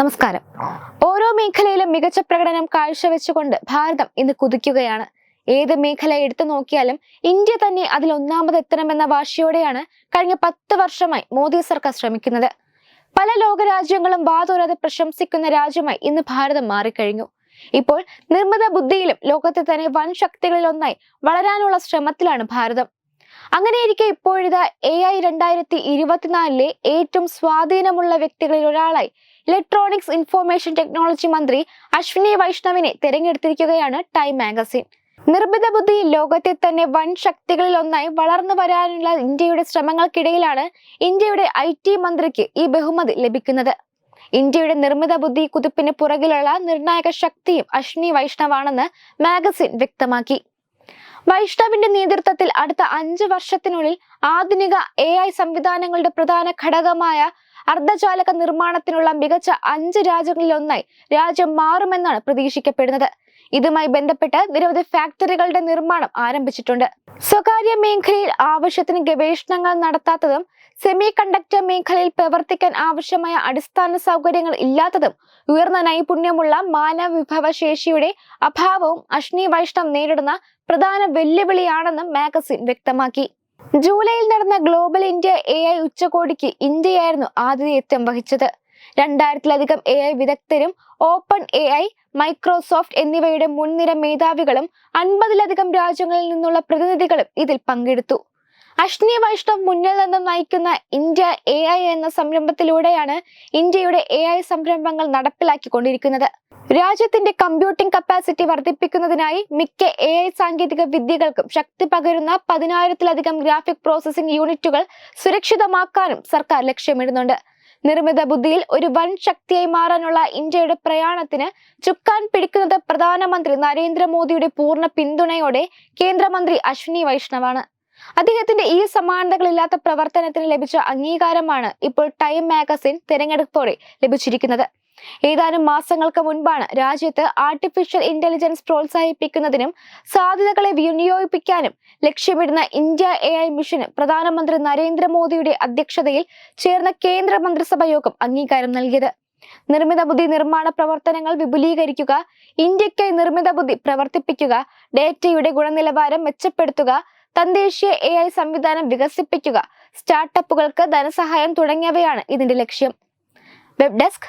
നമസ്കാരം ഓരോ മേഖലയിലും മികച്ച പ്രകടനം കാഴ്ചവെച്ചുകൊണ്ട് ഭാരതം ഇന്ന് കുതിക്കുകയാണ് ഏത് മേഖല എടുത്തു നോക്കിയാലും ഇന്ത്യ തന്നെ അതിൽ ഒന്നാമത് എത്തണമെന്ന വാശിയോടെയാണ് കഴിഞ്ഞ പത്ത് വർഷമായി മോദി സർക്കാർ ശ്രമിക്കുന്നത് പല ലോകരാജ്യങ്ങളും വാതോരാതെ പ്രശംസിക്കുന്ന രാജ്യമായി ഇന്ന് ഭാരതം മാറിക്കഴിഞ്ഞു ഇപ്പോൾ നിർമ്മിത ബുദ്ധിയിലും ലോകത്തെ തന്നെ വൻ ഒന്നായി വളരാനുള്ള ശ്രമത്തിലാണ് ഭാരതം അങ്ങനെയിരിക്കെ ഇപ്പോഴിതാ എ ഐ രണ്ടായിരത്തി ഇരുപത്തിനാലിലെ ഏറ്റവും സ്വാധീനമുള്ള വ്യക്തികളിൽ ഒരാളായി ഇലക്ട്രോണിക്സ് ഇൻഫോർമേഷൻ ടെക്നോളജി മന്ത്രി അശ്വിനി വൈഷ്ണവിനെ തിരഞ്ഞെടുത്തിരിക്കുകയാണ് ടൈം മാഗസിൻ നിർമ്മിത ബുദ്ധി ലോകത്തെ തന്നെ വൻ ശക്തികളിൽ ഒന്നായി വളർന്നു വരാനുള്ള ഇന്ത്യയുടെ ശ്രമങ്ങൾക്കിടയിലാണ് ഇന്ത്യയുടെ ഐ ടി മന്ത്രിക്ക് ഈ ബഹുമതി ലഭിക്കുന്നത് ഇന്ത്യയുടെ നിർമ്മിത ബുദ്ധി കുതിപ്പിന് പുറകിലുള്ള നിർണായക ശക്തിയും അശ്വിനി വൈഷ്ണവാണെന്ന് മാഗസിൻ വ്യക്തമാക്കി വൈഷ്ണവിന്റെ നേതൃത്വത്തിൽ അടുത്ത അഞ്ച് വർഷത്തിനുള്ളിൽ ആധുനിക എ സംവിധാനങ്ങളുടെ പ്രധാന ഘടകമായ അർദ്ധചാലക നിർമ്മാണത്തിനുള്ള മികച്ച അഞ്ച് രാജ്യങ്ങളിലൊന്നായി രാജ്യം മാറുമെന്നാണ് പ്രതീക്ഷിക്കപ്പെടുന്നത് ഇതുമായി ബന്ധപ്പെട്ട് നിരവധി ഫാക്ടറികളുടെ നിർമ്മാണം ആരംഭിച്ചിട്ടുണ്ട് സ്വകാര്യ മേഖലയിൽ ആവശ്യത്തിന് ഗവേഷണങ്ങൾ നടത്താത്തതും സെമി കണ്ടക്ടർ മേഖലയിൽ പ്രവർത്തിക്കാൻ ആവശ്യമായ അടിസ്ഥാന സൗകര്യങ്ങൾ ഇല്ലാത്തതും ഉയർന്ന നൈപുണ്യമുള്ള മാനവ അഭാവവും അശ്നി വൈഷ്ണവ് നേരിടുന്ന പ്രധാന വെല്ലുവിളിയാണെന്നും മാഗസിൻ വ്യക്തമാക്കി ജൂലൈയിൽ നടന്ന ഗ്ലോബൽ ഇന്ത്യ എ ഐ ഉച്ചകോടിക്ക് ഇന്ത്യയായിരുന്നു ആതിഥേയത്വം വഹിച്ചത് രണ്ടായിരത്തിലധികം എ ഐ വിദഗ്ധരും ഓപ്പൺ എ ഐ മൈക്രോസോഫ്റ്റ് എന്നിവയുടെ മുൻനിര മേധാവികളും അൻപതിലധികം രാജ്യങ്ങളിൽ നിന്നുള്ള പ്രതിനിധികളും ഇതിൽ പങ്കെടുത്തു അഷ്നി വൈഷ്ണവ് മുന്നിൽ നിന്നും നയിക്കുന്ന ഇന്ത്യ എ എന്ന സംരംഭത്തിലൂടെയാണ് ഇന്ത്യയുടെ എ സംരംഭങ്ങൾ നടപ്പിലാക്കിക്കൊണ്ടിരിക്കുന്നത് രാജ്യത്തിന്റെ കമ്പ്യൂട്ടിംഗ് കപ്പാസിറ്റി വർദ്ധിപ്പിക്കുന്നതിനായി മിക്ക എ ഐ സാങ്കേതിക വിദ്യകൾക്കും ശക്തി പകരുന്ന പതിനായിരത്തിലധികം ഗ്രാഫിക് പ്രോസസ്സിംഗ് യൂണിറ്റുകൾ സുരക്ഷിതമാക്കാനും സർക്കാർ ലക്ഷ്യമിടുന്നുണ്ട് നിർമ്മിത ബുദ്ധിയിൽ ഒരു വൻ ശക്തിയായി മാറാനുള്ള ഇന്ത്യയുടെ പ്രയാണത്തിന് ചുക്കാൻ പിടിക്കുന്നത് പ്രധാനമന്ത്രി നരേന്ദ്രമോദിയുടെ പൂർണ്ണ പിന്തുണയോടെ കേന്ദ്രമന്ത്രി അശ്വിനി വൈഷ്ണവാണ് അദ്ദേഹത്തിന്റെ ഈ സമാനതകളില്ലാത്ത പ്രവർത്തനത്തിന് ലഭിച്ച അംഗീകാരമാണ് ഇപ്പോൾ ടൈം മാഗസിൻ തിരഞ്ഞെടുപ്പോടെ ലഭിച്ചിരിക്കുന്നത് ഏതാനും മാസങ്ങൾക്ക് മുൻപാണ് രാജ്യത്ത് ആർട്ടിഫിഷ്യൽ ഇന്റലിജൻസ് പ്രോത്സാഹിപ്പിക്കുന്നതിനും സാധ്യതകളെ വിനിയോഗിപ്പിക്കാനും ലക്ഷ്യമിടുന്ന ഇന്ത്യ എ ഐ മിഷന് പ്രധാനമന്ത്രി നരേന്ദ്രമോദിയുടെ അധ്യക്ഷതയിൽ ചേർന്ന കേന്ദ്ര മന്ത്രിസഭാ യോഗം അംഗീകാരം നൽകിയത് നിർമ്മിത ബുദ്ധി നിർമ്മാണ പ്രവർത്തനങ്ങൾ വിപുലീകരിക്കുക ഇന്ത്യക്കായി നിർമ്മിത ബുദ്ധി പ്രവർത്തിപ്പിക്കുക ഡേറ്റയുടെ ഗുണനിലവാരം മെച്ചപ്പെടുത്തുക തദ്ദേശീയ എ ഐ സംവിധാനം വികസിപ്പിക്കുക സ്റ്റാർട്ടപ്പുകൾക്ക് ധനസഹായം തുടങ്ങിയവയാണ് ഇതിന്റെ ലക്ഷ്യം web desk